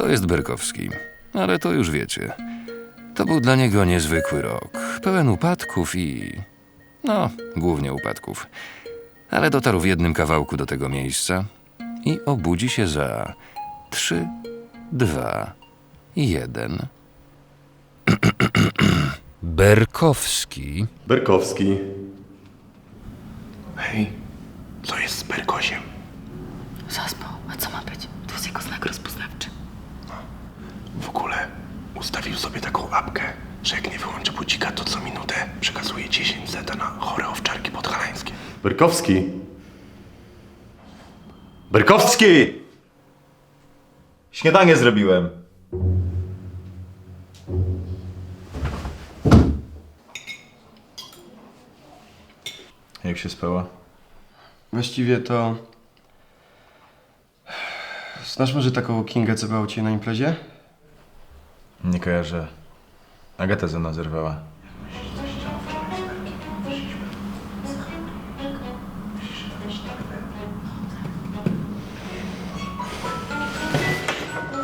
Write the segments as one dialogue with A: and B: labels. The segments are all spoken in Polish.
A: To jest Berkowski, ale to już wiecie. To był dla niego niezwykły rok, pełen upadków i. no, głównie upadków. Ale dotarł w jednym kawałku do tego miejsca i obudzi się za trzy, dwa, jeden. Berkowski.
B: Berkowski.
C: Hej, co jest z Berkoziem?
D: Zaspał. A co ma być? To jest jego znak rozpoznawczy.
C: W ogóle ustawił sobie taką apkę, że jak nie wyłączy budzika, to co minutę przekazuje 10 zeta na chore owczarki podhalańskie.
B: Berkowski. Berkowski!
E: Śniadanie zrobiłem. Jak się spało?
F: Właściwie to... Znasz może taką Kingę, co była u Ciebie na imprezie?
E: Nie kojarzę. Agata ze mną zerwała.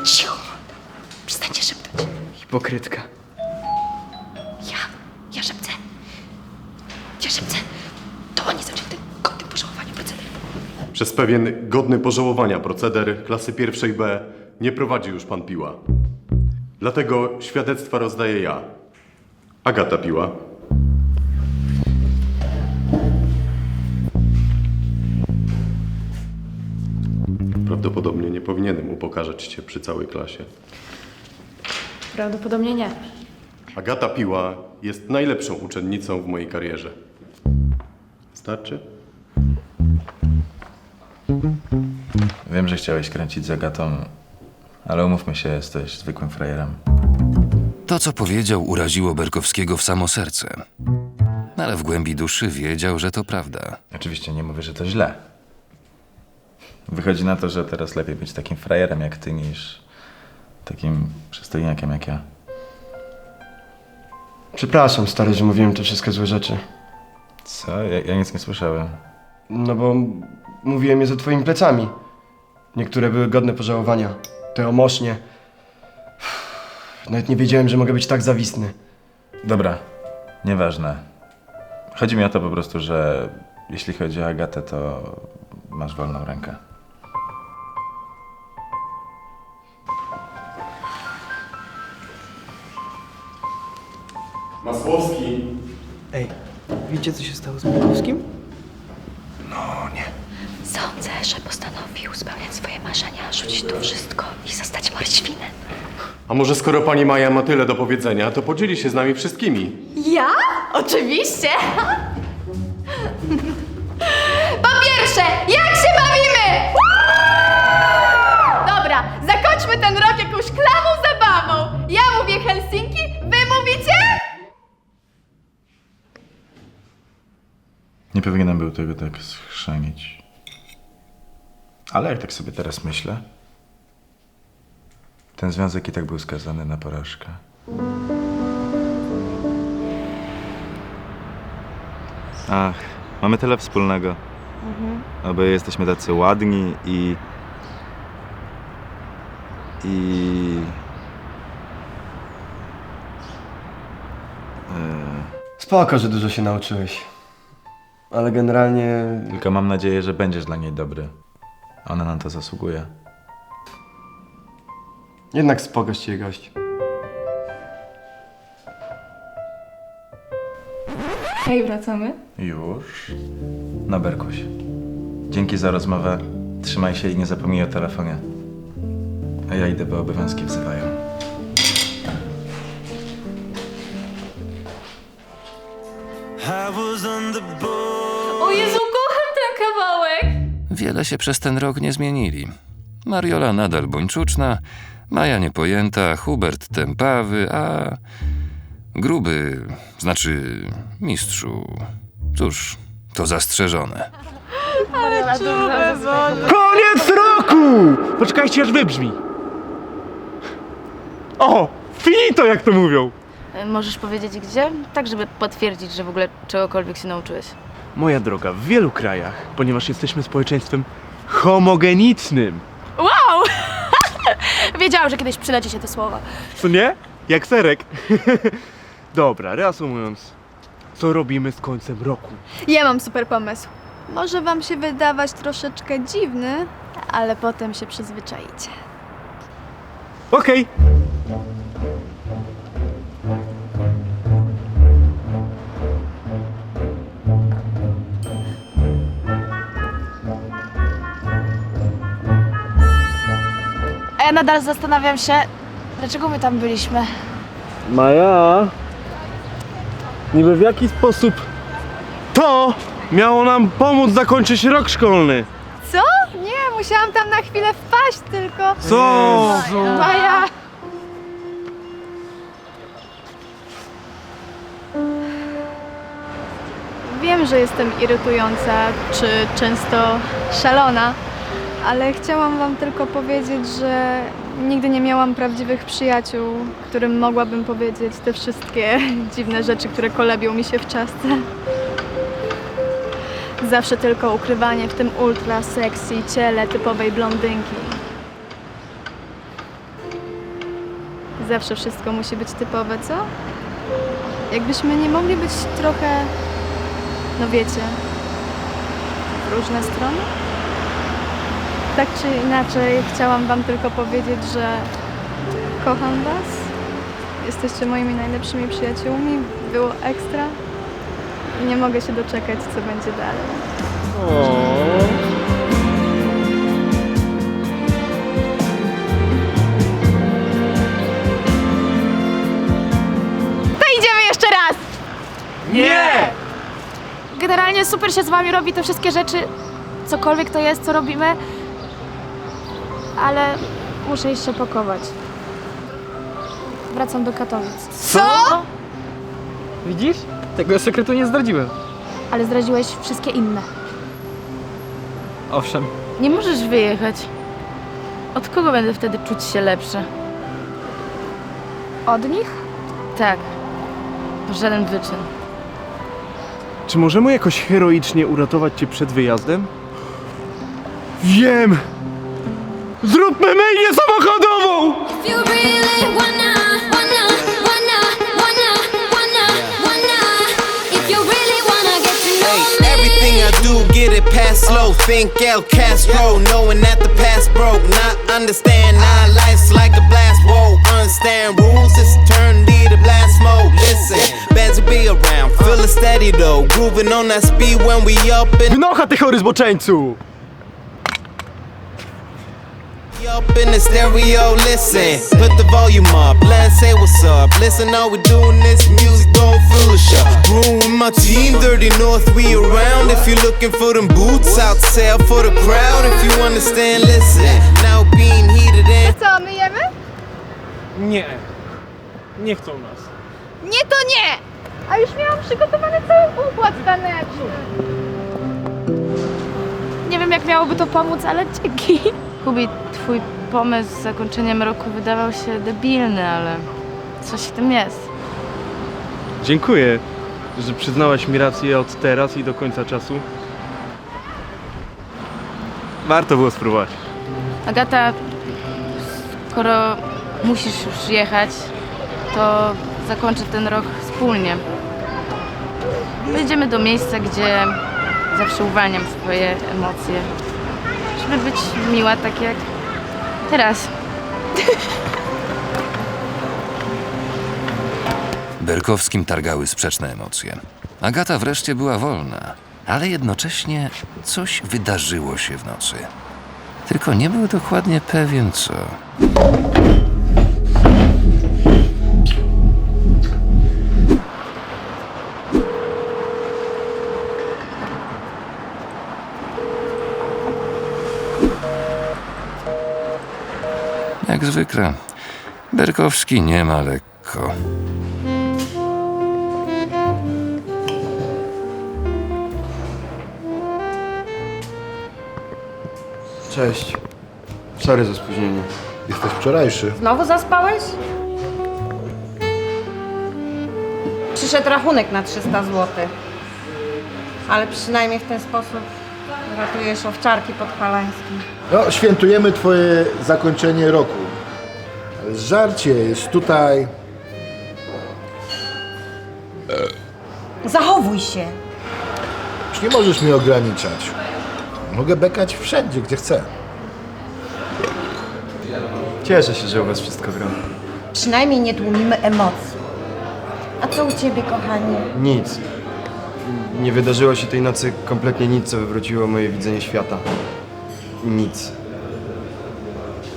D: Cicho! Przestańcie szeptać.
F: Hipokrytka.
D: Ja? Ja szepcę. Ja szepcę. To oni zaczęli ten godny pożałowaniu proceder.
B: Przez pewien godny pożałowania proceder klasy pierwszej B nie prowadzi już pan Piła. Dlatego świadectwa rozdaję ja. Agata Piła. Prawdopodobnie nie powinienem upokarzać cię przy całej klasie.
G: Prawdopodobnie nie.
B: Agata Piła jest najlepszą uczennicą w mojej karierze. Starczy?
E: Wiem, że chciałeś kręcić z Agatą, ale umówmy się, jesteś zwykłym frajerem.
A: To, co powiedział, uraziło Berkowskiego w samo serce. Ale w głębi duszy wiedział, że to prawda.
E: Oczywiście nie mówię, że to źle. Wychodzi na to, że teraz lepiej być takim frajerem jak ty niż takim przystojniakiem jak ja.
F: Przepraszam, stary, że mówiłem te wszystkie złe rzeczy.
E: Co? Ja, ja nic nie słyszałem.
F: No bo m- mówiłem je za Twoimi plecami. Niektóre były godne pożałowania. Te o mosznie. Nawet nie wiedziałem, że mogę być tak zawistny.
E: Dobra, nieważne. Chodzi mi o to po prostu, że jeśli chodzi o Agatę, to masz wolną rękę.
B: Masłowski.
H: Ej, wiecie co się stało z Bukowskim?
D: Sądzę, że postanowił spełniać swoje marzenia, rzucić tu wszystko i zostać marświnem.
B: A może skoro pani Maja ma tyle do powiedzenia, to podzieli się z nami wszystkimi.
G: Ja? Oczywiście! Po pierwsze, jak się bawimy? Dobra, zakończmy ten rok jakąś klamą zabawą. Ja mówię Helsinki, wy mówicie?
E: Nie powinienem był tego tak schrzanić. Ale jak tak sobie teraz myślę, ten związek i tak był skazany na porażkę. Ach, mamy tyle wspólnego. Oboje jesteśmy tacy ładni i. i.
F: Spoko, że dużo się nauczyłeś. Ale generalnie...
E: Tylko mam nadzieję, że będziesz dla niej dobry. Ona na to zasługuje.
F: Jednak spoko z Ciebie gość.
G: Hej, wracamy.
E: Już? No Berkuś. Dzięki za rozmowę. Trzymaj się i nie zapomnij o telefonie. A ja idę, bo obowiązki wzywają.
G: O Jezu!
A: Wiele się przez ten rok nie zmienili. Mariola nadal bończuczna, Maja niepojęta, Hubert tępawy, a gruby, znaczy mistrzu. Cóż, to zastrzeżone.
I: Koniec roku! Poczekajcie aż wybrzmi. O! Finito, jak to mówią.
J: Możesz powiedzieć gdzie? Tak, żeby potwierdzić, że w ogóle czegokolwiek się nauczyłeś.
I: Moja droga, w wielu krajach, ponieważ jesteśmy społeczeństwem homogenicznym.
J: Wow!
G: Wiedziałam, że kiedyś przyda ci się to słowo.
I: Co nie? Jak serek. Dobra, reasumując. Co robimy z końcem roku?
G: Ja mam super pomysł. Może wam się wydawać troszeczkę dziwny, ale potem się przyzwyczaicie.
I: Okej.
J: Ja nadal zastanawiam się, dlaczego my tam byliśmy.
I: Maja. Niby w jaki sposób to miało nam pomóc zakończyć rok szkolny?
G: Co? Nie, musiałam tam na chwilę wpaść tylko.
I: Co?
G: Maja! Wiem, że jestem irytująca czy często szalona, ale chciałam Wam tylko powiedzieć, że nigdy nie miałam prawdziwych przyjaciół, którym mogłabym powiedzieć te wszystkie dziwne rzeczy, które kolebią mi się w czasce. Zawsze tylko ukrywanie w tym ultra sexy ciele typowej blondynki. Zawsze wszystko musi być typowe, co? Jakbyśmy nie mogli być trochę, no wiecie, w różne strony? Tak czy inaczej, chciałam Wam tylko powiedzieć, że kocham Was. Jesteście moimi najlepszymi przyjaciółmi. Było ekstra. I nie mogę się doczekać, co będzie dalej. To idziemy jeszcze raz!
I: Nie!
J: Generalnie super się z wami robi te wszystkie rzeczy, cokolwiek to jest, co robimy. Ale muszę iść się pakować. Wracam do Katowic.
G: Co?
H: Widzisz? Tego sekretu nie zdradziłem.
J: Ale zdradziłeś wszystkie inne.
H: Owszem.
J: Nie możesz wyjechać. Od kogo będę wtedy czuć się lepsze?
G: Od nich?
J: Tak. Żaden wyczyn.
I: Czy możemy jakoś heroicznie uratować cię przed wyjazdem? Wiem! Zróbmy myjnię samochodową!
K: If you really wanna, wanna, wanna, wanna, wanna, wanna, if you really wanna get to know me.
L: Everything I do, get it past slow. Think El Castro, knowing that the past broke. Not understand, now life's like a blast. Whoa, understand rules, it's eternity to blast mode. Listen, bands will be around, feel it steady though. Grooving on that speed when we up in,
F: Wynocha ty chory zboczeńcu!
L: Up in the stereo. Listen, put the volume up, let's say what's up. Listen, all we doing this music, don't feel a shot. Room with my team, dirty north, we around. If you're looking for them boots, out sale for the crowd. If you understand, listen. Now being heated in.
G: Co, myjemy?
I: Nie. Nie chcą nas.
G: Nie, to nie! A już miałam przygotowany cały układ taneczny.
J: Nie wiem, jak miałoby to pomóc, ale dzięki. Kubi, twój pomysł z zakończeniem roku wydawał się debilny, ale coś w tym jest.
I: Dziękuję, że przyznałaś mi rację od teraz i do końca czasu. Warto było spróbować.
J: Agata, skoro musisz już jechać, to zakończę ten rok wspólnie. Pojedziemy do miejsca, gdzie zawsze uwalniam swoje emocje. Żeby być miła tak jak teraz.
A: Berkowskim targały sprzeczne emocje. Agata wreszcie była wolna, ale jednocześnie coś wydarzyło się w nocy. Tylko nie był dokładnie pewien co. Jak zwykle, Berkowski nie ma lekko.
F: Cześć. Sorry za spóźnienie.
C: Jesteś wczorajszy.
M: Znowu zaspałeś? Przyszedł rachunek na 300 zł. Ale przynajmniej w ten sposób ratujesz owczarki pod Halańskim.
C: No, świętujemy twoje zakończenie roku.
N: Żarcie jest tutaj.
M: Zachowuj się.
N: Już nie możesz mnie ograniczać. Mogę bekać wszędzie, gdzie chcę.
E: Cieszę się, że u was wszystko gra.
M: Przynajmniej nie tłumimy emocji. A co u ciebie, kochanie?
F: Nic. Nie wydarzyło się tej nocy kompletnie nic, co wywróciło moje widzenie świata. Nic.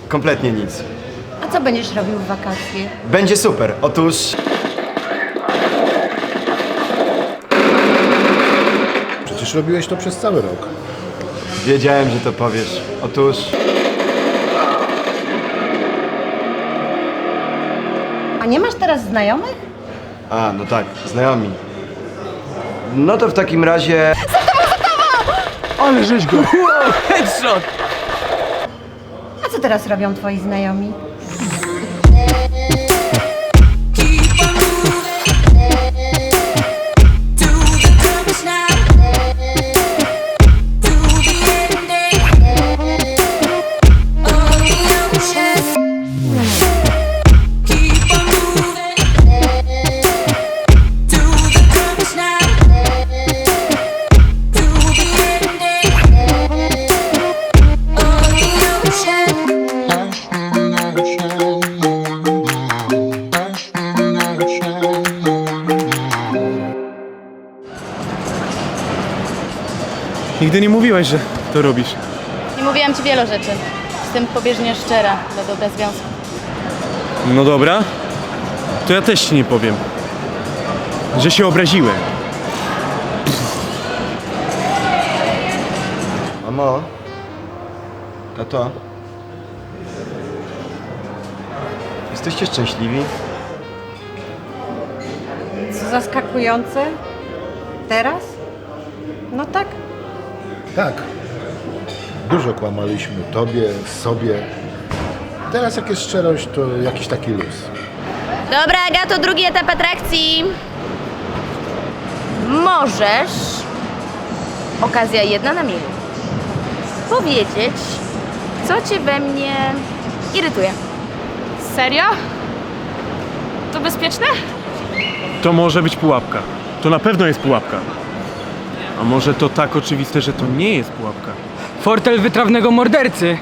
F: Kompletnie nic.
M: A co będziesz robił w wakacje?
F: Będzie super. Otóż
N: Przecież robiłeś to przez cały rok.
F: wiedziałem, że to powiesz. Otóż
M: A nie masz teraz znajomych?
F: A, no tak, znajomi. No to w takim razie.
I: Ale żeś go! Headshot!
M: A co teraz robią twoi znajomi?
I: Mówiłaś, że to robisz.
J: Nie mówiłam ci wielu rzeczy. Jestem pobieżnie szczera dla dobra związku.
I: No dobra, to ja też ci nie powiem, że się obraziłem.
F: Mamo? Tato? Jesteście szczęśliwi?
M: Co zaskakujące? Teraz? No tak.
N: Tak. Dużo kłamaliśmy tobie, sobie. Teraz jak jest szczerość, to jakiś taki luz.
J: Dobra, Agato, drugi etap atrakcji. Możesz, okazja jedna na milion, powiedzieć, co cię we mnie irytuje.
H: Serio? To bezpieczne?
I: To może być pułapka. To na pewno jest pułapka. A może to tak oczywiste, że to nie jest pułapka.
H: Fortel wytrawnego mordercy.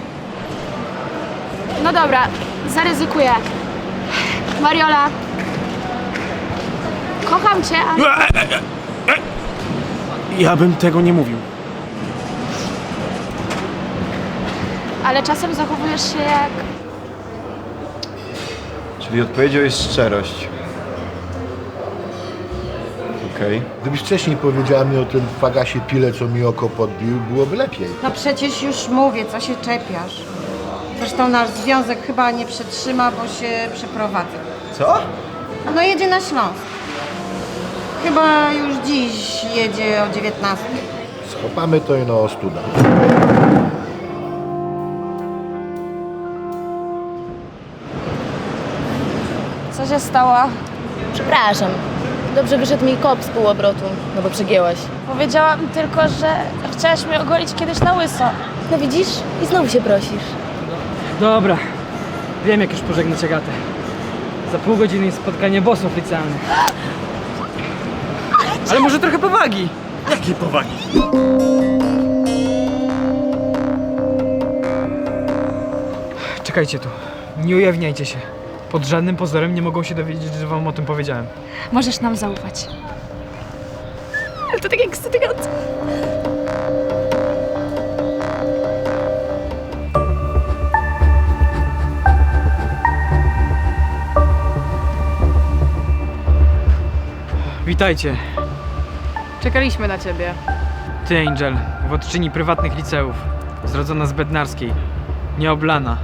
G: No dobra, zaryzykuję. Mariola. Kocham cię, ale...
I: Ja bym tego nie mówił.
G: ale czasem zachowujesz się jak...
F: Czyli odpowiedzią jest szczerość. Okej.
N: Gdybyś wcześniej powiedziała mi o tym fagasie pile, co mi oko podbił, byłoby lepiej.
M: No przecież już mówię, co się czepiasz. Zresztą nasz związek chyba nie przetrzyma, bo się przeprowadza.
F: Co?
M: No jedzie na Śląsk. Chyba już dziś jedzie o 19.
N: Schopamy to i no ostuda.
J: Co się stało? Przepraszam. Dobrze wyszedł mi kop z półobrotu, no bo przegięłaś.
G: Powiedziałam tylko, że chciałaś mnie ogolić kiedyś na łyso.
J: No widzisz? I znowu się prosisz.
H: Dobra. Wiem, jak już pożegnać Agatę. Za pół godziny jest spotkanie bossów licealnych. Ale może trochę powagi.
I: Jakiej powagi?
H: Czekajcie tu. Nie ujawniajcie się. Pod żadnym pozorem nie mogą się dowiedzieć, że wam o tym powiedziałem.
G: Możesz nam zaufać. Ale to tak ekscytujące.
H: Witajcie.
G: Czekaliśmy na ciebie.
H: Ty, Angel, władczyni prywatnych liceów. Zrodzona z Bednarskiej. Nieoblana.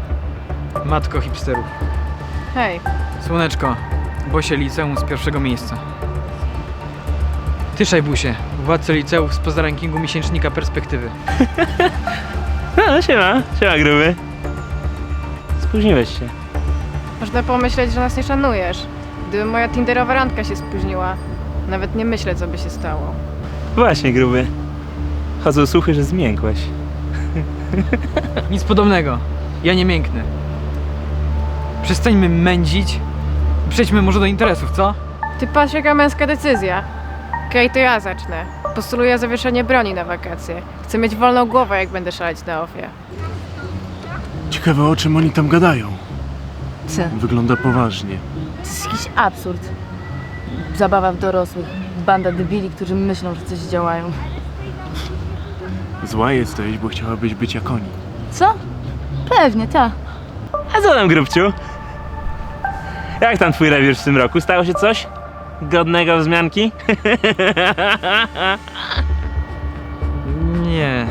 H: Matko hipsterów.
G: Hej,
H: Słoneczko, Bosie liceum z pierwszego miejsca. Ty, Szajbusie, władco liceów spoza rankingu miesięcznika perspektywy.
I: No, siema, siema gruby. Spóźniłeś się.
G: można pomyśleć, że nas nie szanujesz. Gdyby moja tinderowa randka się spóźniła, nawet nie myślę, co by się stało.
I: Właśnie gruby. Chodzą słuchy, że zmiękłeś.
H: Nic podobnego. Ja nie mięknę. Przestańmy mędzić. Przejdźmy może do interesów, co?
O: Ty patrz jaka męska decyzja. Okej, to ja zacznę. Postuluję zawieszenie broni na wakacje. Chcę mieć wolną głowę, jak będę szaleć na ofie.
I: Ciekawe o czym oni tam gadają.
J: Co?
I: Wygląda poważnie.
J: To jest jakiś absurd. Zabawa w dorosłych. Banda debili, którzy myślą, że coś działają.
I: Zła jesteś, bo chciałabyś być jak oni.
J: Co? Pewnie, tak.
P: A co tam, grubciu? Jak tam twój rewir w tym roku? Stało się coś? Godnego wzmianki?
H: Nie.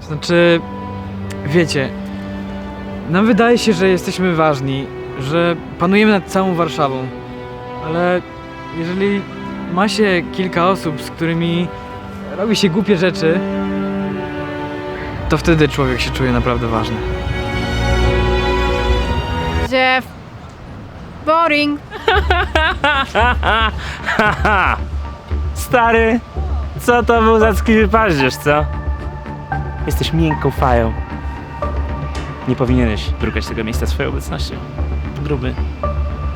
H: Znaczy, wiecie, nam wydaje się, że jesteśmy ważni, że panujemy nad całą Warszawą, ale jeżeli ma się kilka osób, z którymi robi się głupie rzeczy, to wtedy człowiek się czuje naprawdę ważny.
O: Jeff. Boring.
P: Stary, co to był za paździerz, co? Jesteś miękką fają. Nie powinieneś brukać tego miejsca swoją obecnością. Gruby.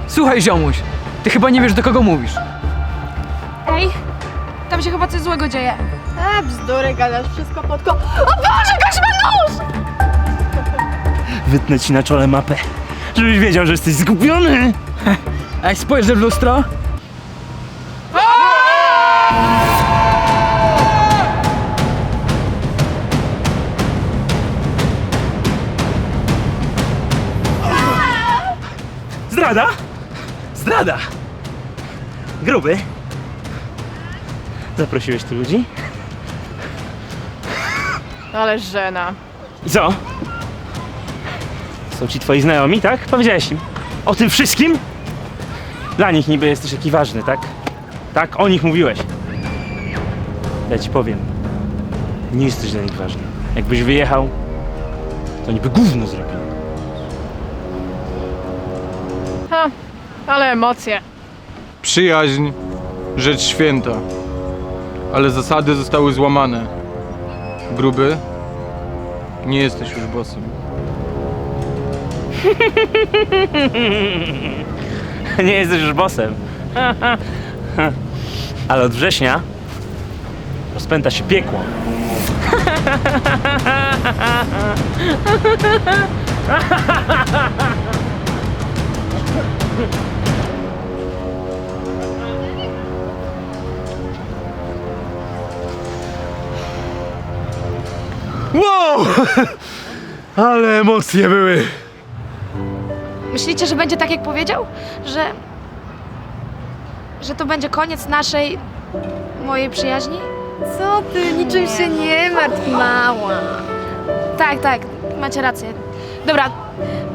H: Słuchaj, ziomuś, ty chyba nie wiesz, do kogo mówisz.
D: Ej, tam się chyba coś złego dzieje.
G: A, bzdury gadasz, wszystko pod ko... O Boże, ma nóż!
P: Wytnę ci na czole mapę, żebyś wiedział, że jesteś zgubiony.
H: Ej, spojrzę w lustro.
P: Zdrada? Zdrada! Gruby? Zaprosiłeś tu ludzi?
O: Ale żena.
P: I co? Są ci twoi znajomi, tak? Powiedziałeś im. O tym wszystkim? Dla nich niby jesteś taki ważny, tak? Tak, o nich mówiłeś. Ja ci powiem. Nie jesteś dla nich ważny. Jakbyś wyjechał, to niby gówno zrobili.
O: Ale emocje.
Q: Przyjaźń, rzecz święta, ale zasady zostały złamane. Gruby, nie jesteś już bossem.
P: Nie jesteś już bossem. Ale od września rozpęta się piekło.
I: Ale emocje były.
D: Myślicie, że będzie tak, jak powiedział? Że... Że to będzie koniec naszej... mojej przyjaźni?
G: Co ty, niczym się nie martw, mała.
D: Tak, tak, macie rację. Dobra,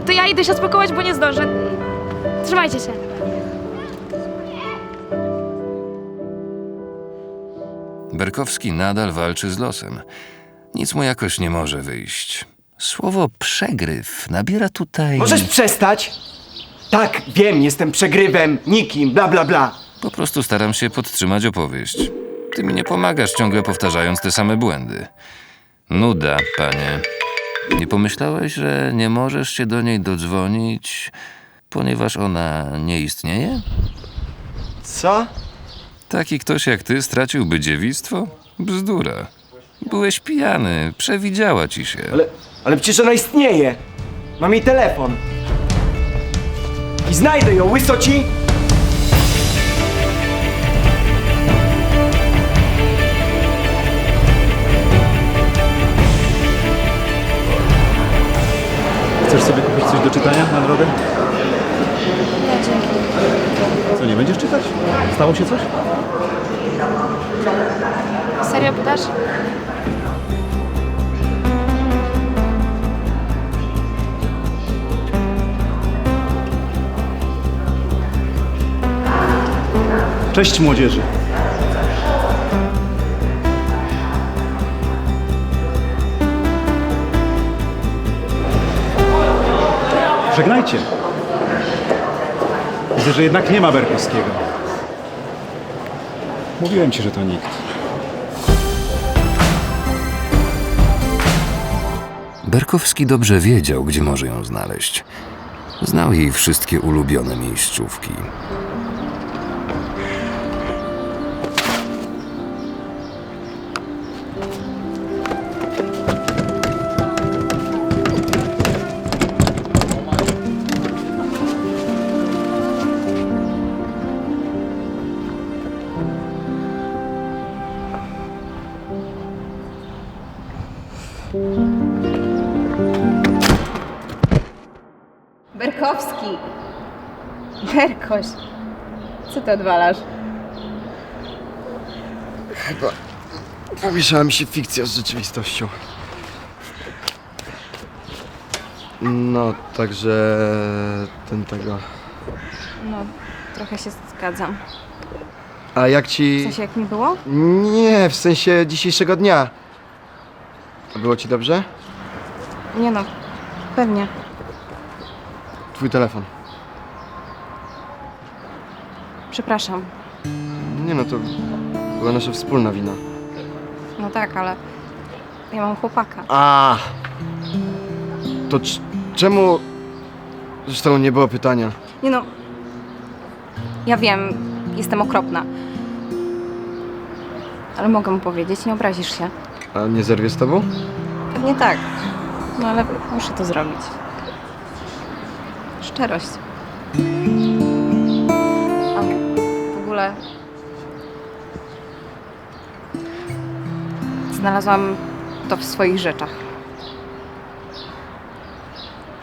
D: to ja idę się spakować, bo nie zdążę. Trzymajcie się.
A: Berkowski nadal walczy z losem. Nic mu jakoś nie może wyjść. Słowo przegryw nabiera tutaj.
F: Możesz przestać? Tak, wiem, jestem przegrywem, nikim, bla bla bla.
A: Po prostu staram się podtrzymać opowieść. Ty mi nie pomagasz, ciągle powtarzając te same błędy. Nuda, panie. Nie pomyślałeś, że nie możesz się do niej dodzwonić, ponieważ ona nie istnieje?
F: Co?
A: Taki ktoś jak ty straciłby dziewictwo? Bzdura. Byłeś pijany, przewidziała ci się.
F: Ale, ale przecież ona istnieje. Mam jej telefon. I znajdę ją, łysoci!
R: Chcesz sobie kupić coś do czytania na drogę? Co, nie będziesz czytać? Stało się coś?
D: Serio pytasz?
R: Cześć młodzieży. Żegnajcie. Widzę, że jednak nie ma Berkowskiego. Mówiłem ci, że to nikt.
A: Berkowski dobrze wiedział, gdzie może ją znaleźć. Znał jej wszystkie ulubione miejscówki.
S: Berkoś! Co ty odwalasz?
F: Chyba pomieszała mi się fikcja z rzeczywistością. No, także ten tego.
S: No, trochę się zgadzam.
F: A jak
S: W
F: ci.
S: sensie, jak mi było?
F: Nie, w sensie dzisiejszego dnia. A było ci dobrze?
S: Nie no, pewnie.
F: Twój telefon.
S: Przepraszam.
F: Nie no, to była nasza wspólna wina.
S: No tak, ale ja mam chłopaka.
F: A. To czemu. Zresztą nie było pytania.
S: Nie no, ja wiem, jestem okropna. Ale mogę mu powiedzieć, nie obrazisz się.
F: A nie zerwie z tobą?
S: Pewnie tak. No ale muszę to zrobić. Szczerość. Ogóle... Znalazłam to w swoich rzeczach.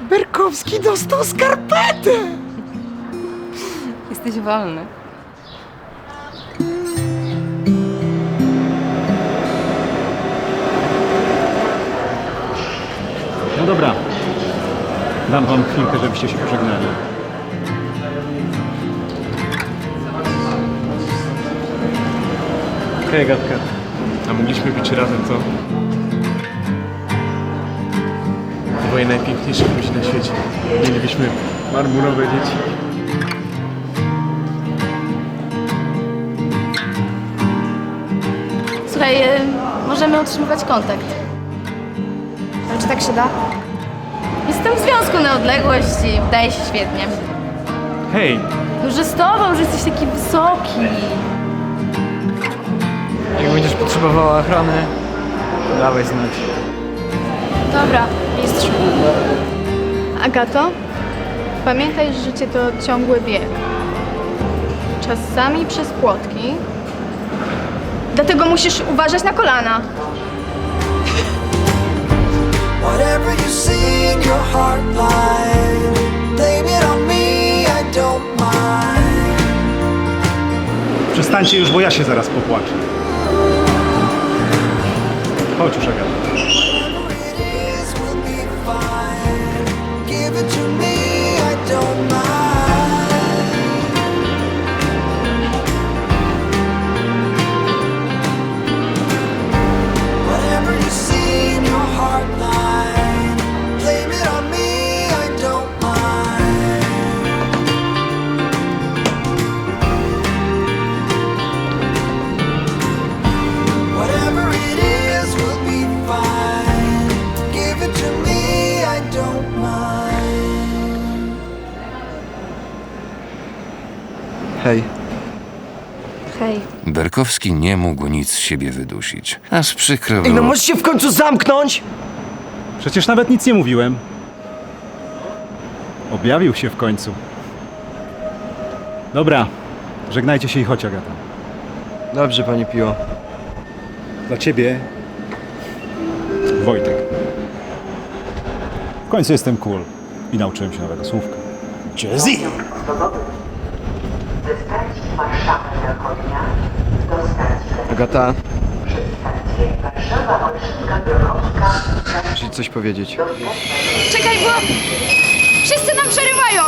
F: Berkowski dostał skarpetę!
S: Jesteś wolny.
R: No dobra. Dam wam chwilkę, żebyście się pożegnali.
B: Hej, Gatka. A mogliśmy być razem, co? Dwoje najpiękniejszych ludzi na świecie. Mielibyśmy marmurowe dzieci.
J: Słuchaj, y, możemy utrzymywać kontakt. Ale czy tak się da? Jestem w związku na odległość i udaje się świetnie.
B: Hej!
J: No, że z tobą, że jesteś taki wysoki.
H: Jak będziesz potrzebowała ochrony, dawaj znać.
J: Dobra, mistrzu. Agato, pamiętaj, że życie to ciągły bieg. Czasami przez płotki. Dlatego musisz uważać na kolana.
T: Whatever you see in your heart line, blame it on me, I don't mind.
R: Przestańcie już, bo ja się zaraz popłaczę. Chodź już, Agata.
A: Berkowski nie mógł nic z siebie wydusić. Aż przykro
F: Ej, no
A: było.
F: możesz się w końcu zamknąć?
R: Przecież nawet nic nie mówiłem. Objawił się w końcu. Dobra, żegnajcie się i chodź, Agata.
F: Dobrze, pani Piło.
R: Dla ciebie, Wojtek. W końcu jestem cool i nauczyłem się nowego słówka. Jazzy!
F: Agata. Muszę ci coś powiedzieć.
J: Czekaj, bo wszyscy nam przerywają!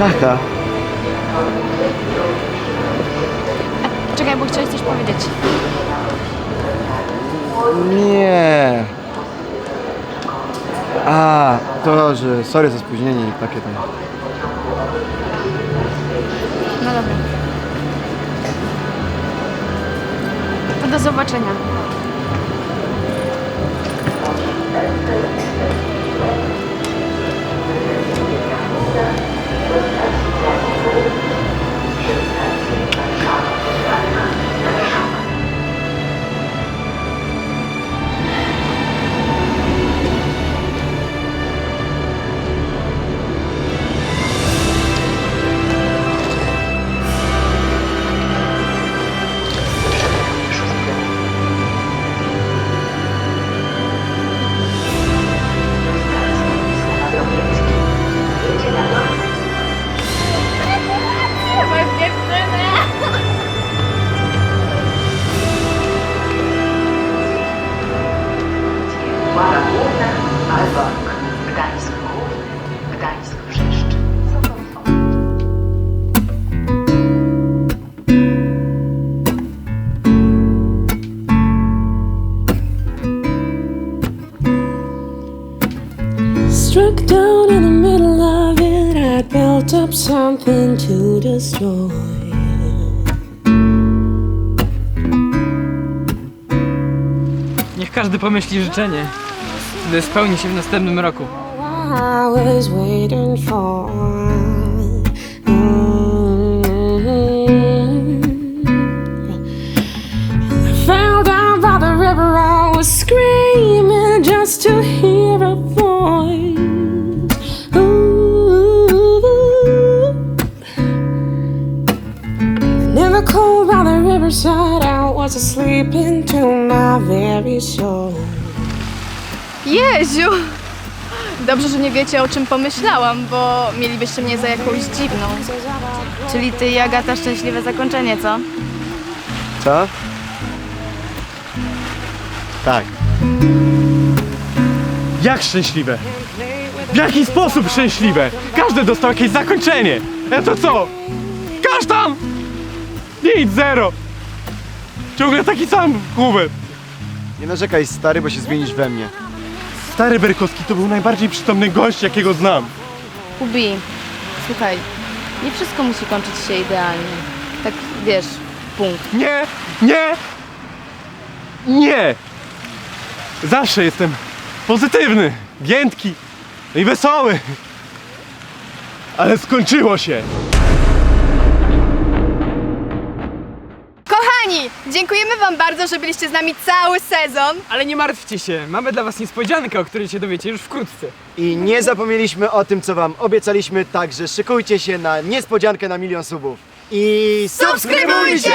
F: Agata.
J: Czekaj, bo chciałeś coś powiedzieć.
F: Nie. A, to, że sorry za spóźnienie i takie tam.
J: No dobra. To do zobaczenia.
U: Something to destroy.
H: Niech każdy pomyśli życzenie, które spełni się w następnym roku.
U: I was waiting for.
G: Czym pomyślałam, bo mielibyście mnie za jakąś dziwną.
J: Czyli ty i Agata szczęśliwe zakończenie, co?
F: Co? Tak.
I: Jak szczęśliwe? W jaki sposób szczęśliwe? Każdy dostał jakieś zakończenie. A to co? Kasztan! Nic, zero. Ciągle taki sam Hubert.
F: Nie narzekaj, stary, bo się zmienisz we mnie.
I: Stary Berkowski to był najbardziej przytomny gość, jakiego znam.
J: Ubi, słuchaj, nie wszystko musi kończyć się idealnie. Tak, wiesz, punkt.
I: Nie, nie, nie. Zawsze jestem pozytywny, giętki i wesoły. Ale skończyło się.
G: Kochani, dziękujemy wam bardzo, że byliście z nami cały sezon.
H: Ale nie martwcie się, mamy dla was niespodziankę, o której się dowiecie już wkrótce.
F: I nie zapomnieliśmy o tym, co wam obiecaliśmy, także szykujcie się na niespodziankę na milion subów. I
G: Subskrybujcie!